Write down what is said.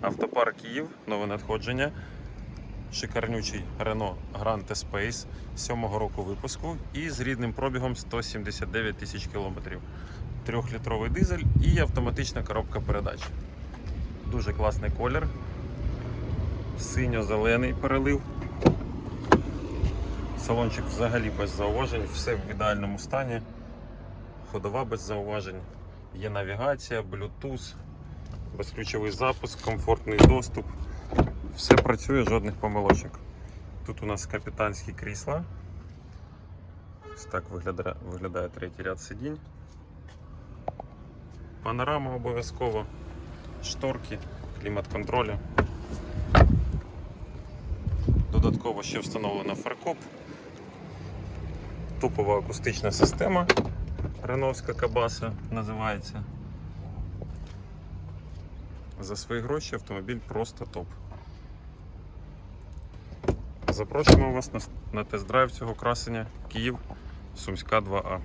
Автопарк Київ, нове надходження. Шикарнючий Renault Grand T-Space 7-го року випуску і з рідним пробігом 179 тисяч кілометрів. Трьохлітровий дизель і автоматична коробка передач. Дуже класний колір. Синьо-зелений перелив. Салончик взагалі без зауважень, все в ідеальному стані. Ходова без зауважень. Є навігація, Bluetooth, безключовий запуск, комфортний доступ. Все працює, жодних помилочок. Тут у нас капітанські крісла. Ось так виглядає, виглядає третій ряд сидінь. Панорама обов'язково, шторки, клімат-контролі. Додатково ще встановлено фаркоп. Топова акустична система. Реновська Кабаса називається. За свої гроші автомобіль просто топ. Запрошуємо вас на, тест-драйв цього красення Київ Сумська 2А.